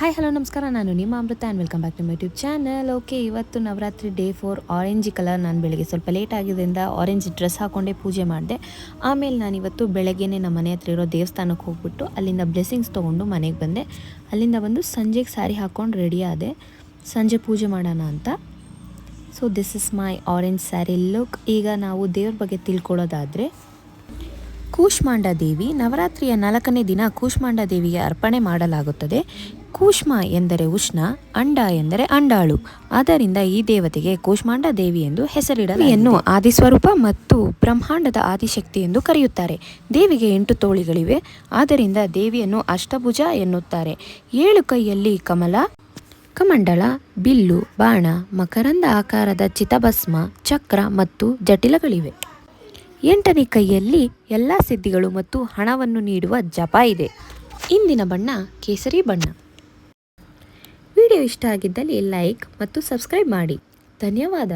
Hi hello ನಮಸ್ಕಾರ. ನಾನು ನಿಮ್ಮ Amrutha and welcome back to my YouTube channel okay ಇವತ್ತು Navratri day four orange colour ನಾನು ಬೆಳಗ್ಗೆ ಸ್ವಲ್ಪ ಲೇಟ್ ಆಗಿದ್ದರಿಂದ ಆರೆಂಜ್ ಡ್ರೆಸ್ ಹಾಕ್ಕೊಂಡೇ ಪೂಜೆ ಮಾಡಿದೆ. ಆಮೇಲೆ ನಾನು ಇವತ್ತು ಬೆಳಗ್ಗೆನೇ ನಮ್ಮ ಮನೆ ಹತ್ರ ಇರೋ ದೇವಸ್ಥಾನಕ್ಕೆ ಹೋಗ್ಬಿಟ್ಟು ಅಲ್ಲಿಂದ ಬ್ಲೆಸ್ಸಿಂಗ್ಸ್ ತೊಗೊಂಡು ಮನೆಗೆ ಬಂದೆ. ಅಲ್ಲಿಂದ ಬಂದು ಸಂಜೆಗೆ ಸ್ಯಾರಿ ಹಾಕ್ಕೊಂಡು ರೆಡಿ ಆದೆ. ಸಂಜೆ ಪೂಜೆ ಮಾಡೋಣ ಅಂತ. So this is my orange sari look ಈಗ ನಾವು ದೇವ್ರ ಬಗ್ಗೆ ತಿಳ್ಕೊಳ್ಳೋದಾದರೆ ಕೂಷ್ಮಾಂಡ ದೇವಿ ನವರಾತ್ರಿಯ ನಾಲ್ಕನೇ ದಿನ ಕೂಷ್ಮಾಂಡ ದೇವಿಗೆ ಅರ್ಪಣೆ ಮಾಡಲಾಗುತ್ತದೆ. ಕೂಷ್ಮ ಎಂದರೆ ಉಷ್ಣ, ಅಂಡ ಎಂದರೆ ಅಂಡಾಳು. ಆದ್ದರಿಂದ ಈ ದೇವತೆಗೆ ಕೂಷ್ಮಾಂಡ ದೇವಿ ಎಂದು ಹೆಸರಿಡಲು ಆದಿಸ್ವರೂಪ ಮತ್ತು ಬ್ರಹ್ಮಾಂಡದ ಆದಿಶಕ್ತಿ ಎಂದು ಕರೆಯುತ್ತಾರೆ. ದೇವಿಗೆ ಎಂಟು ತೋಳಿಗಳಿವೆ, ಆದ್ದರಿಂದ ದೇವಿಯನ್ನು ಅಷ್ಟಭುಜ ಎನ್ನುತ್ತಾರೆ. ಏಳು ಕೈಯಲ್ಲಿ ಕಮಲ, ಕಮಂಡಲ, ಬಿಲ್ಲು, ಬಾಣ, ಮಕರಂದ ಆಕಾರದ ಚಿತಭಸ್ಮ, ಚಕ್ರ ಮತ್ತು ಜಟಿಲಗಳಿವೆ. ಎಂಟನೇ ಕೈಯಲ್ಲಿ ಎಲ್ಲ ಸಿದ್ಧಿಗಳು ಮತ್ತು ಹಣವನ್ನು ನೀಡುವ ಜಪ ಇದೆ. ಇಂದಿನ ಬಣ್ಣ ಕೇಸರಿ ಬಣ್ಣ. ವಿಡಿಯೋ ಇಷ್ಟ ಆಗಿದ್ದಲ್ಲಿ ಲೈಕ್ ಮತ್ತು ಸಬ್ಸ್ಕ್ರೈಬ್ ಮಾಡಿ. ಧನ್ಯವಾದ.